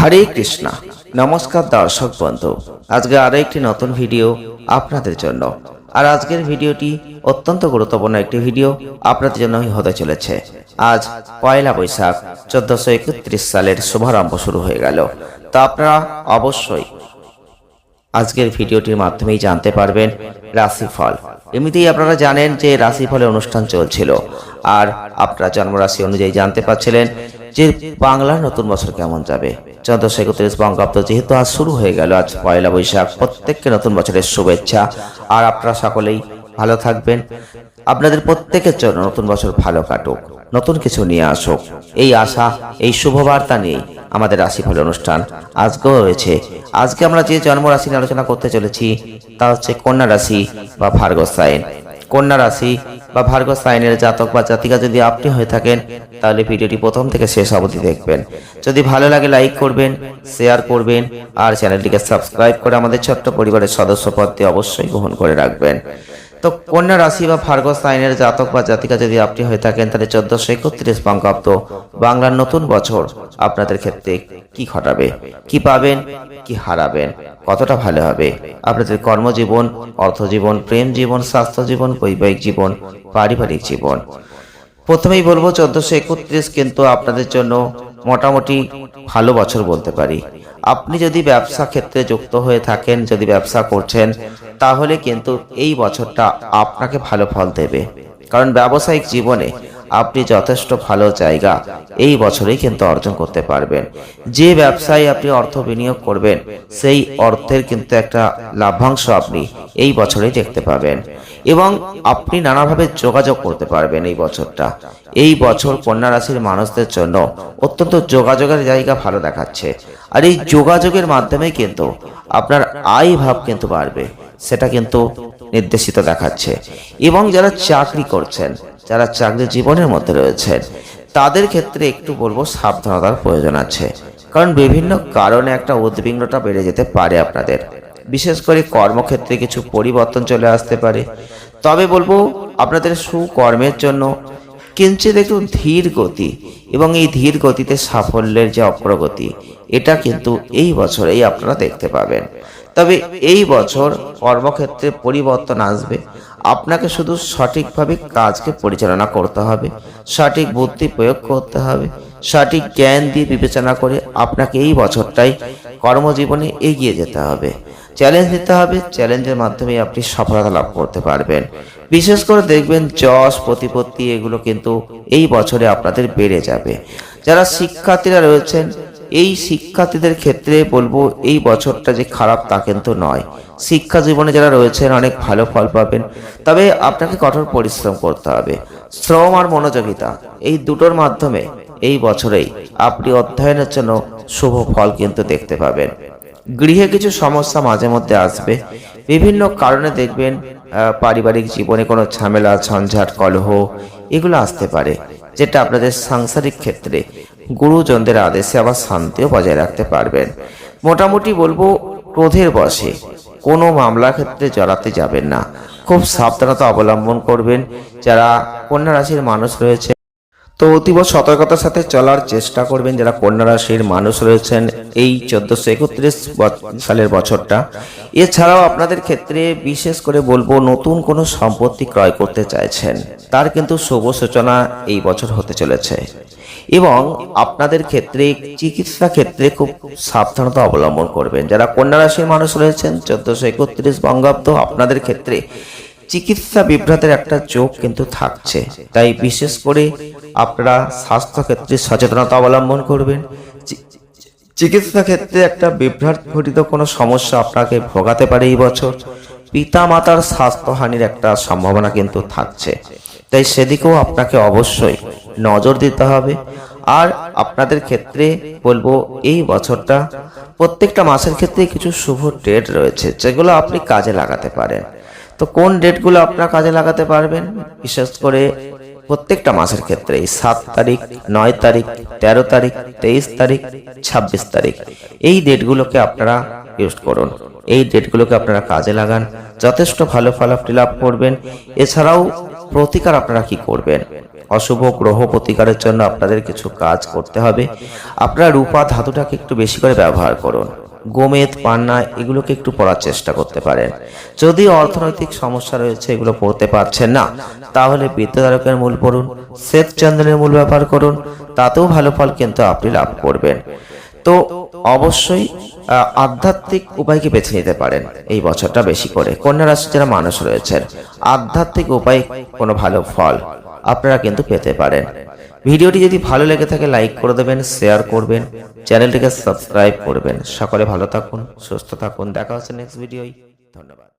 হরে কৃষ্ণা। নমস্কার দর্শক বন্ধু। আজকে আরও একটি নতুন ভিডিও আপনাদের জন্য। আর আজকের ভিডিওটি অত্যন্ত গুরুত্বপূর্ণ একটি ভিডিও আপনাদের জন্য হতে চলেছে। আজ পয়লা বৈশাখ, চোদ্দশো একত্রিশ সালের শুভারম্ভ শুরু হয়ে গেল। তা আপনারা অবশ্যই আজকের ভিডিওটির মাধ্যমেই জানতে পারবেন রাশিফল। এমনিতেই আপনারা জানেন যে রাশিফলের অনুষ্ঠান চলছিল। আর আপনারা জন্মরাশি অনুযায়ী জানতে পারছিলেন যে বাংলার নতুন বছর কেমন যাবে। চোদ্দশো একত্রিশ বঙ্গাব্দ যেহেতু আজ শুরু হয়ে গেল, আজ পয়লা বৈশাখ। প্রত্যেককে নতুন বছরের শুভেচ্ছা। আর আপনারা সকলেই ভালো থাকবেন। আপনাদের প্রত্যেকের জন্য নতুন বছর ভালো কাটুক, নতুন কিছু নিয়ে আসুক। এই আশা, এই শুভবার্তা নিয়েই আমাদের রাশিফল অনুষ্ঠান আজকেও রয়েছে। আজকে আমরা যে জন্ম রাশি নিয়ে আলোচনা করতে চলেছি, তা হচ্ছে কন্যা রাশি বা ভার্গব সাইন। কন্যা রাশি বা ভার্গব সাইনের জাতক বা জাতিকা যদি আপনি হয়ে থাকেন, তাহলে ভিডিওটি প্রথম থেকে শেষ অবধি দেখবেন। যদি ভালো লাগে, লাইক করবেন, শেয়ার করবেন, আর চ্যানেলটিকে সাবস্ক্রাইব করে আমাদের ছোট্ট পরিবারের সদস্য পদটি অবশ্যই গ্রহণ করে রাখবেন। তো কন্যা রাশি বা ফার্গস সাইনের জাতক বা জাতিকা যদি আপনি হয়ে থাকেন, তাহলে চোদ্দশো একত্রিশ বঙ্গাব্দ। বাংলার নতুন বছর আপনাদের ক্ষেত্রে কি ঘটাবে? কি পাবেন? কি হারাবেন? কতটা ভালো হবে? আপনাদের কর্মজীবন, অর্থজীবন, প্রেম জীবন, স্বাস্থ্য জীবন, বৈবাহিক জীবন, পারিবারিক জীবন। প্রথমেই বলব, চোদ্দশো একত্রিশ কিন্তু আপনাদের জন্য মোটামুটি ভালো বছর বলতে পারি। আপনি যদি ব্যবসা ক্ষেত্রে যুক্ত হয়ে থাকেন, যদি ব্যবসা করছেন, তাহলে কিন্তু এই বছরটা আপনাকে ভালো ফল দেবে। কারণ ব্যবসায়িক জীবনে আপনি যথেষ্ট ভালো জায়গা এই বছরেই কিন্তু অর্জন করতে পারবেন। যে ব্যবসায় আপনি অর্থ বিনিয়োগ করবেন, সেই অর্থের কিন্তু একটা লাভ্যাংশ আপনি এই বছরেই দেখতে পাবেন। এবং আপনি নানাভাবে যোগাযোগ করতে পারবেন এই বছরটা। এই বছর কন্যা রাশির মানুষদের জন্য অত্যন্ত যোগাযোগের জায়গা ভালো দেখাচ্ছে। আর এই যোগাযোগের মাধ্যমে কিন্তু আপনার আয় ভাব কিন্তু বাড়বে, সেটা কিন্তু নির্দেশিত দেখাচ্ছে। এবং যারা চাকরি করছেন, যারা চাকরি জীবনের মধ্যে রয়েছেন, তাদের ক্ষেত্রে একটু বলব সাবধানতার প্রয়োজন আছে। কারণ বিভিন্ন কারণে একটা উদ্বিগ্নতা বেড়ে যেতে পারে আপনাদের। বিশেষ করে কর্মক্ষেত্রে কিছু পরিবর্তন চলে আসতে পারে। তবে বলব, আপনাদের সুকর্মের জন্য কিঞ্চিত একটু ধীর গতি এবং এই ধীর গতিতে সাফল্যের যে অগ্রগতি, এটা কিন্তু এই বছরেই আপনারা দেখতে পাবেন। তবে এই বছর কর্মক্ষেত্রে পরিবর্তন আসবে। আপনাকে শুধু সঠিকভাবে কাজকে পরিচালনা করতে হবে, সঠিক বুদ্ধি প্রয়োগ করতে হবে, সঠিক জ্ঞান দিয়ে বিবেচনা করে আপনাকে এই বছরটাই কর্মজীবনে এগিয়ে যেতে হবে। চ্যালেঞ্জ নিতে হবে চ্যালেঞ্জের মাধ্যমে আপনি সফলতা লাভ করতে পারবেন। বিশেষ করে দেখবেন যশ, প্রতিপত্তি, এগুলো কিন্তু এই বছরে আপনাদের বেড়ে যাবে। যারা শিক্ষার্থীরা রয়েছেন, এই শিক্ষার্থীদের ক্ষেত্রে বলব, এই বছরটা যে খারাপ তা কিন্তু নয়। শিক্ষা জীবনে যারা রয়েছেন, অনেক ভালো ফল পাবেন। তবে আপনাকে কঠোর পরিশ্রম করতে হবে। শ্রম আর মনোযোগিতা, এই দুটোর মাধ্যমে এই বছরেই আপনি অধ্যয়নের জন্য শুভ ফল কিন্তু দেখতে পাবেন। গৃহে কিছু সমস্যা মাঝে মধ্যে আসবে। বিভিন্ন কারণে দেখবেন পারিবারিক জীবনে কোনো ঝামেলা, ঝঞ্ঝাট, কলহ এগুলো আসতে পারে, যেটা আপনাদের সাংসারিক ক্ষেত্রে গুরুজনদের আদেশে আবার শান্তিও বজায় রাখতে পারবেন। মোটামুটি বলব, ক্রোধের বসে কোনো মামলা ক্ষেত্রে জড়াতে যাবেন না। খুব সাবধানতা অবলম্বন করবেন যারা কন্যা রাশির মানুষ রয়েছে তো অতীব সতর্কতার সাথে চলার চেষ্টা করবেন যারা কন্যা রাশির মানুষ রয়েছেন এই চোদ্দশো একত্রিশ সালের বছরটা। এছাড়াও আপনাদের ক্ষেত্রে বিশেষ করে বলব নতুন কোনো সম্পত্তি ক্রয় করতে চাইছেন, তার কিন্তু শুভ সূচনা এই বছর হতে চলেছে। এবং আপনাদের ক্ষেত্রে চিকিৎসা ক্ষেত্রে খুব সাবধানতা অবলম্বন করবেন। যারা কন্যা রাশির মানুষ রয়েছেন, চোদ্দশো একত্রিশ বঙ্গাব্দ, আপনাদের ক্ষেত্রে চিকিৎসা বিভ্রাতের একটা যোগ কিন্তু থাকছে। তাই বিশেষ করে আপনারা স্বাস্থ্য ক্ষেত্রে সচেতনতা অবলম্বন করবেন। চিকিৎসা ক্ষেত্রে একটা বিভ্রাট ঘটিত কোনো সমস্যা আপনাকে ভোগাতে পারে এই বছর। পিতা মাতার স্বাস্থ্যহানির একটা সম্ভাবনা কিন্তু থাকছে। তাই সেদিকেও আপনাকে অবশ্যই নজর দিতে হবে। আর আপনাদের ক্ষেত্রে বলব, এই বছরটা প্রত্যেকটা মাসের ক্ষেত্রে কিছু শুভ ডেট রয়েছে, যেগুলো আপনি কাজে লাগাতে পারেন। তো কোন ডেটগুলো আপনার কাজে লাগাতে পারবেন? বিশেষ করে প্রত্যেকটা মাসের ক্ষেত্রে সাত তারিখ, নয় তারিখ, তেরো তারিখ, তেইশ তারিখ, ছাব্বিশ তারিখ, এই ডেটগুলোকে আপনারা ইউজ করুন। এই ডেটগুলোকে আপনারা কাজে লাগান। যথেষ্ট ভালো ফল আপনি লাভ করবেন। এছাড়াও প্রতিকার আপনারা কি করবেন? অশুভ গ্রহ প্রতিকারের জন্য আপনাদের কিছু কাজ করতে হবে। আপনারা রূপা ধাতুটাকে একটু বেশি করে ব্যবহার করুন। গোমেদ, পান্না এগুলোকে একটু পড়ার চেষ্টা করতে পারেন। যদি অর্থনৈতিক সমস্যা রয়েছে, এগুলো পড়তে পারছেন না, তাহলে বিদ্যাধারকের মূল পড়ুন শ্বেত চন্দ্রের মূল ব্যবহার করুন, তাতেও ভালো ফল কিন্তু আপনি লাভ করবেন। তো অবশ্যই আধ্যাত্মিক উপায়কে বেছে নিতে পারেন এই বছরটা বেশি করে। কন্যা রাশির যারা মানুষ রয়েছেন, আধ্যাত্মিক উপায় কোনো ভালো ফল আপনারা কিন্তু পেতে পারেন। ভিডিওটি যদি ভালো লেগে থাকে, লাইক করে দেবেন, শেয়ার করবেন, চ্যানেলটিকে সাবস্ক্রাইব করবেন। সকলে ভালো থাকুন, সুস্থ থাকুন। দেখা হচ্ছে নেক্সট ভিডিওই ধন্যবাদ।